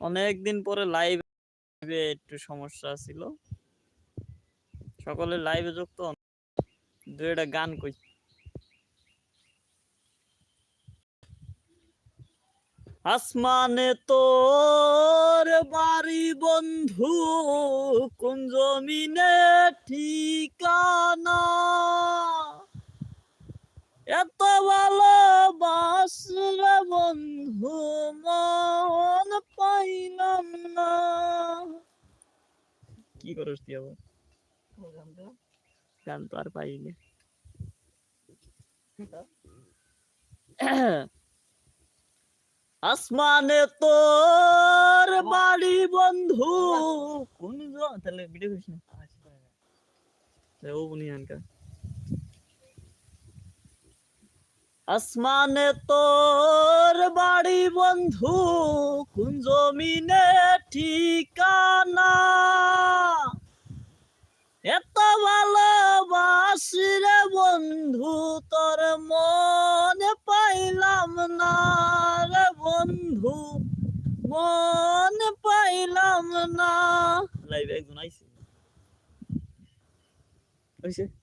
অনেকদিন পরে লাইভে একটু সমস্যা ছিল সকলে লাইভে যুক্ত। দু একটা গান কই আসমানে তোর বাড়ি বন্ধু, কোন জমিনে ঠিকানা এত ভালোবাসলে বন্ধু মন পাইলাম না। কি করস তুই আবার? গান তো আর পাইনি। আসমানে তোর বাড়ি বন্ধু। কোন তাহলে ভিডিও করিস না। তাহলে ও বুনিয়ানকা আসমানে তোর বাড়ি বন্ধু, কোন জমিনে ঠিকানা? এত ভালোবাসি রে বন্ধু, তোর মনে পাইলাম না রে বন্ধু, মনে পাইলাম না। লাইভে একজন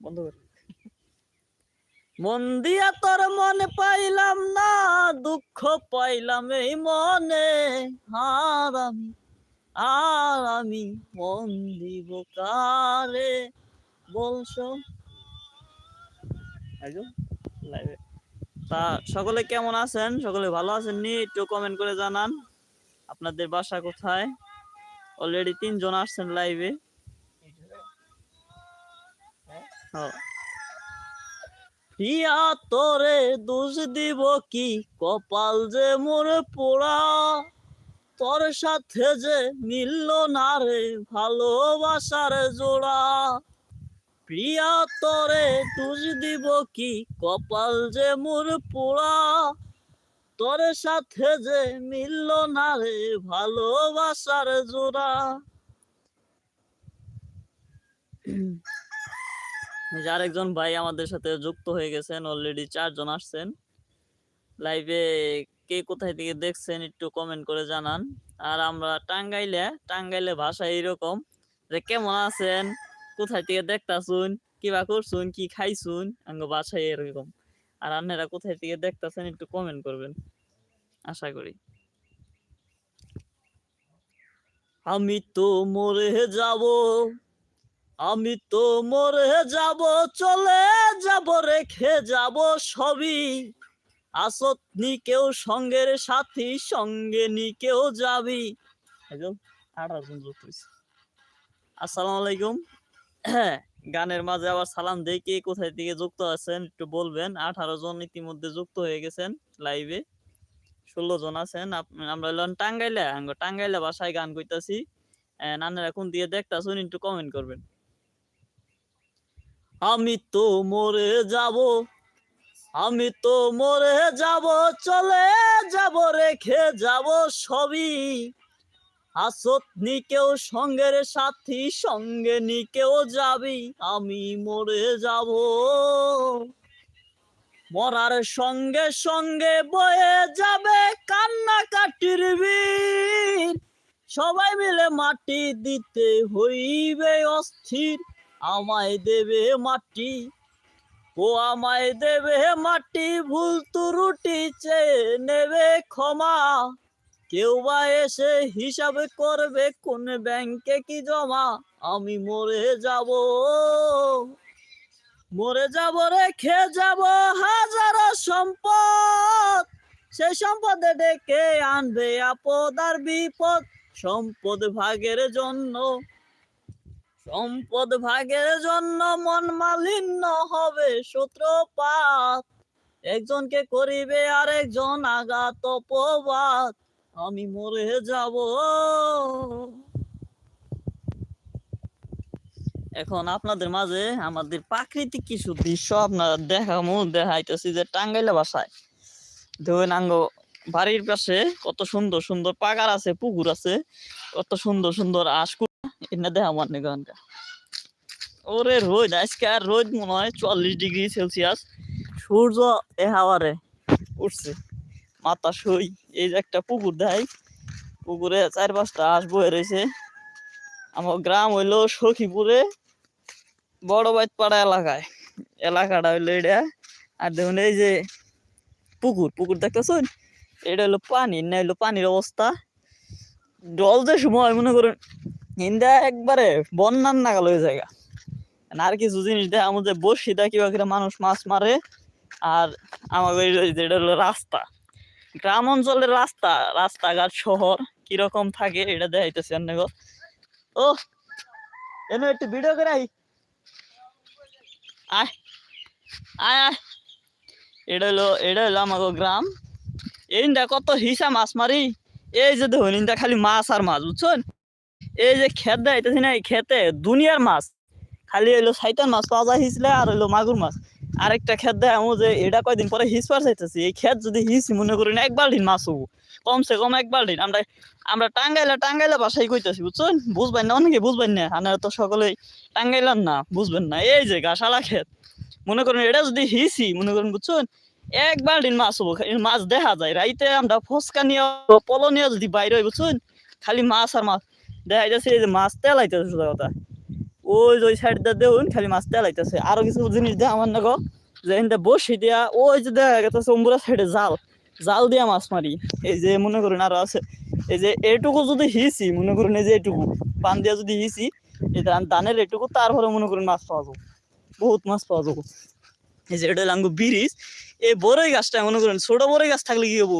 বন্ধ কর। মন দিয়া তোর মনে পাইলাম না দুঃখ পাইলাম এই মনে। আর আমি আর আমি মন দিব কারে? বলছো? তা সকলে কেমন আছেন? সকলে ভালো আছেন নি একটু কমেন্ট করে জানান। আপনাদের বাসা কোথায়? অলরেডি তিনজন আসছেন লাইভে প্রিয়া তোরে দোষ দিব কি? কপাল যে মোর পোড়া। তোর সাথে যে মিলল না রে, ভালোবাসার জোড়া। প্রিয়া তোরে দোষ দিব কি? কপাল যে মোর পোড়া। তোর সাথে যে মিলল না রে, ভালোবাসার জোড়া। আরেকজন ভাই আমাদের সাথে যুক্ত হয়ে গেছেন অলরেডি চারজন আসছেন। লাইভে কে কোথায় থেকে দেখছেন একটু কমেন্ট করে জানান। আর আমরা টাঙ্গাইলে টাঙ্গাইলে ভাষা এইরকম যে, কেমন আছেন? কোথায় থেকে দেখতাছুন? কিবা করছুন? কি খাইছুন? আঙ্গ বাসায় এরকম। আর আপনারা কোথায় থেকে দেখতাছেন একটু কমেন্ট করবেন, আশা করি। আমি তো মরে যাব আমি তো মরে যাব, চলে যাব, রেখে যাব সবই। আসত নি কেউ সঙ্গের সাথী, সঙ্গে নি কেউ যাবি। একদম আঠারো জন যুক্ত হইছে। আসসালামু আলাইকুম। গানের মাঝে আবার সালাম কে কোথায় থেকে যুক্ত আছেন একটু বলবেন। আঠারো জন ইতিমধ্যে যুক্ত হয়ে গেছেন লাইভে ষোলো জন আছেন। আমরা হলাম টাঙ্গাইলে। টাঙ্গাইলে ভাষায় গান কইতাছি। নানেরা কোন দিয়ে দেখতাছুন একটু কমেন্ট করবেন। আমি তো মরে যাব, আমি তো মরে যাব, চলে যাব, রেখে যাব সবই। আসত নি কেউ সঙ্গের সাথী, সঙ্গে নি কেউ যাবি, আমি মরে যাব। মরার সঙ্গে সঙ্গে বয়ে যাবে কান্না কাটির সবাই মিলে মাটি দিতে হইবে অস্থির। আমায় দেবে মাটি, ও আমায় দেবে মাটি, ভুল ত্রুটি চেয়ে নেবে ক্ষমা। কেউ বা এসে হিসাবে করবে কোন ব্যাংকে কি জমা। আমি মরে যাব মরে যাব, রেখে যাব হাজারো সম্পদ। সে সম্পদে ডেকে আনবে আপদ আর বিপদ। সম্পদ ভাগের জন্য সম্পদ ভাগের জন্য মন মালিন্য হবে সূত্রপাত। একজনকে করিবে আরেকজন আঘাত অপবাদ। আমি মরে যাব। এখন আপনাদের মাঝে আমাদের প্রাকৃতিক কিছু দৃশ্য আপনারা দেখামু, দেখাইতেছি যে টাঙ্গাইলা বাসায়। ধরুন আঙ্গ, বাড়ির পাশে কত সুন্দর সুন্দর পাগার আছে, পুকুর আছে, কত সুন্দর সুন্দর আশকুড়া এটা দেখা আমার গানটা ওরে রোদ, আজকে আর রোদ মনে হয় চুয়াল্লিশ ডিগ্রি সেলসিয়াস। সূর্য এ হাওয়ারে উঠছে। মাথা সই এই যে একটা পুকুর দেয় পুকুরে চার পাঁচটা হাঁস বয়ে রয়েছে। আমার গ্রাম হইল সখীপুরে, বড় বাইত পাড়া এলাকায়। এলাকাটা হইল এটা আর দেখুন এই যে পুকুর পুকুর দেখতেছেন? এটা হলো পানি, না হইল পানির অবস্থা। জল যে সময়, মনে করুন ইন্দা একবারে বন্যার নাগাল হয়ে জায়গা আর কিছু জিনিস দেয় আমাদের বসি দেয়, কিবা করে মানুষ মাছ মারে, আর আমাদের এই যে এটা হলো রাস্তা। গ্রাম অঞ্চলের রাস্তা, রাস্তাঘাট, শহর, কীরকম থাকে এটা দেখাইতেছি আপনাকে। ও এনে একটু ভিডিও করে আয়। আয় আয় এটা হলো এটা হলো আমাকে গ্রাম। এইটা কত হিসা মাছ মারি। এই যে দেখুন খালি মাছ আর মাছ, বুঝছেন? এই যে ক্ষেত দেখাইতেছি না খেতে, দুনিয়ার মাছ। খালি হইল সাইতান মাছ পাওয়া যায় হিসলে আর হইল মাগুর মাছ। আরেকটা খেত দেয় আমি যে এটা কয়দিন পরে হিস পার চাইতেছি। এই খেত যদি হিস মনে করি না এক বাল্টিন মাছ হব। কমসে কম এক বাল্টিন আমরা আমরা টাঙ্গাইলে টাঙ্গাইলে বাসাই কইতেছি, বুঝছেন? বুঝবেন না, অনেকে বুঝবেন না। আপনারা তো সকলেই টাঙ্গাইলাম না, বুঝবেন না। এই যে গাছালা খেত। মনে করেন এটা যদি হিসি মনে করেন, বুঝছেন? এক বাল্টিন মাছ হব। মাছ দেখা যায়। রাইতে আমরা ফসকা নিয়ে, পলো নিয়ে যদি বাইরে বুঝছেন? খালি মাছ আর মাছ। দেখা যাচ্ছে এই যে মাছ তেলাইতেছে, সোজা কথা। ওই যে ওই সাইড দিয়ে দেখুন, খালি মাছ তেলাইতেছে। আরও কিছু জিনিস দেয় আমার নাকো যে এখানটা বসি দিয়া, ওই যে দেখা গেছে অম্বুরা সাইডে জাল। জাল দিয়া মাছ মারি। এই যে মনে করুন আরও আছে, এই যে এটুকু যদি হিসি মনে করুন এই যে এটুকু, পান দিয়া যদি হিসি এই ধানের এটুকু, তারপরে মনে করুন মাছ পাওয়া যাব। বহুত মাছ পাওয়া যাব। এই যে এটা লাঙ্গু ব্রিজ। এই বড়ই গাছটা, মনে করেন ছোট বড়ই গাছ থাকলে কি হব?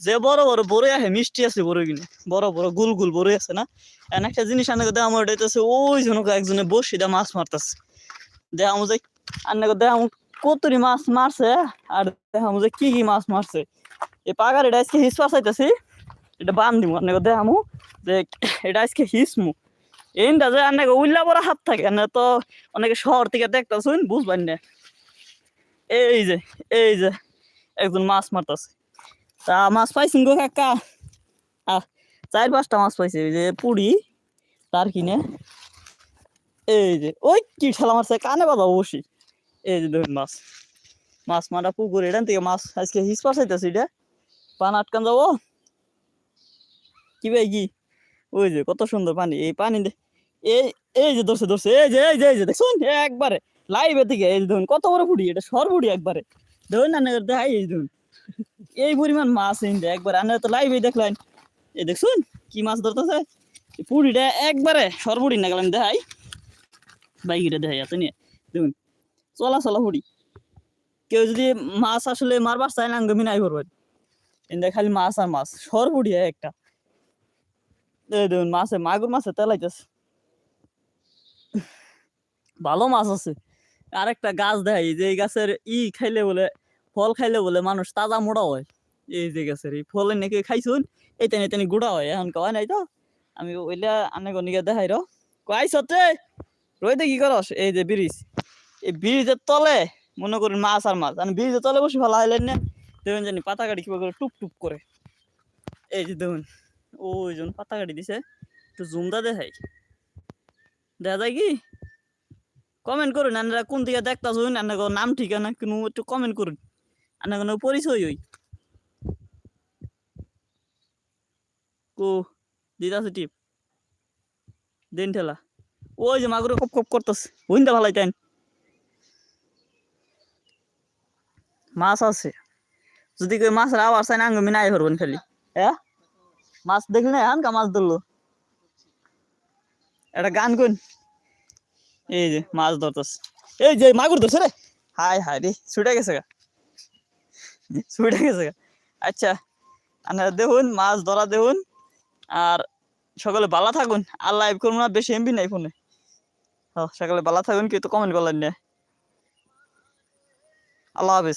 যে বড় বড় বড়ই আহে, মিষ্টি আছে বড়ই কিনে। বড় বড় গুল গুল বড়ই আছে না? এন একটা জিনিস আনে দেওয়া আমার এটাছে ওই জনক একজনে বসে দা মাছ মারতেছে। দেখাম যে আনাকে দেখাম কতরি মাছ মারছে, আর দেখাম যে কি কি মাছ মারছে। এই পাগার এটা আজকে হিস পাসাইতেছি এটা বান দিব আনাকে দেখামু যে, এটা আজকে হিসমু। এইটা যে, আনে উল্লা বড় হাত থাকে এনে তো অনেকে শহর থেকে দেখতেছুন, বুঝবেন না। এই যে এই যে, একজন মাছ মারতেছে। তা মাছ পাইছেন গো কাকা? আহ চার পাঁচটা মাছ পাইছে, ওই যে পুরি, তার কিনে। এই যে, ওই কি ঠেলা মারছে, কানে বাবা বসি। এই যে ধরুন মাছ। মাছ মারা পুকুর, এখান থেকে মাছ আজকে হিস পাঠাইতেছে এটা। পান আটকান যাব। কি ভাই কি? ওই যে কত সুন্দর পানি, এই পানি এই এই যে ধরছে ধরছে, এই যে এই যে এই যে দেখুন একবারে লাইভে থেকে এই যে দেখুন, কত বড় ফুড়ি এটা সর ফুড়ি একবারে। ধরুন না দেখাই, এই দেখুন। এই পরিমাণ মাছ এনে একবার আপনারা তো লাইভে দেখলেন এই দেখছুন, কি মাছ ধরতেছে? পুরিটা একবারে সরপুরি না গেলাম, দেখাই। বাইকিটা দেখাই এত নিয়ে। দেখুন, চলা চলা পুরি। কেউ যদি মাছ আসলে মারবার চায় না আঙ্গমি নাই করবেন। এনে খালি মাছ আর মাছ সরপুরি একটা। দেখুন, মাছে, মাগুর মাছে তেলাইতেছে। ভালো মাছ আছে। আরেকটা গাছ দেখাই, যে এই গাছের ই খাইলে বলে ফল খাইলে বলে মানুষ তাজা মোড়া হয়। এই যে গাছের এই ফল নাকি খাইছুন, এই তেনে তেনে গুড়া হয়, এখন কয় নাই তো? আমি ওইলা আনে গনিকে দেখাই র। কয় রই দে কি করস এই যে ব্রিজ এই ব্রিজের তলে, মনে করেন মাছ আর মাছ। আমি ব্রিজের তলে বসে ভালো হইলেন না? দেখুন জানি পাতা কাটি কিবা করে টুপ টুপ করে। এই যে দেখুন, ওই জন পাতা কাটি দিছে। একটু জুমদা দেখাই। দেখা যায় কি? কমেন্ট করুন আপনারা কোন দিকে দেখতেছুন আপনার নাম ঠিকানা কোনো একটু কমেন্ট করুন। আপনার কোনো পরিচয় হই। কো দিদাছে টিপ। দিন ঠেলা। ওই যে মাগুরে কপ কপ করতেছে। বুঝতে ভালাই তাই মাছ আছে। যদি কেউ মাছের আওয়াজ চাই না আঙ্গমি নাই ধরবেন খালি। হ্যাঁ মাছ দেখলি না? হানকা মাছ ধরলো। একটা গান কোন এই যে মাছ ধরতেছে। এই যে মাগুর ধরছে রে। হাই হাই রে, ছুটে গেছে গা। ছুটে গেছে। আচ্ছা আপনারা দেখুন, মাছ ধরা দেখুন, আর সকালে বালা থাকুন। আর লাইভ করব না, বেশি এমবি নাই ফোনে সকালে বালা থাকুন কেউ তো কমেন্ট করলেন না। আল্লাহ হাফিজ।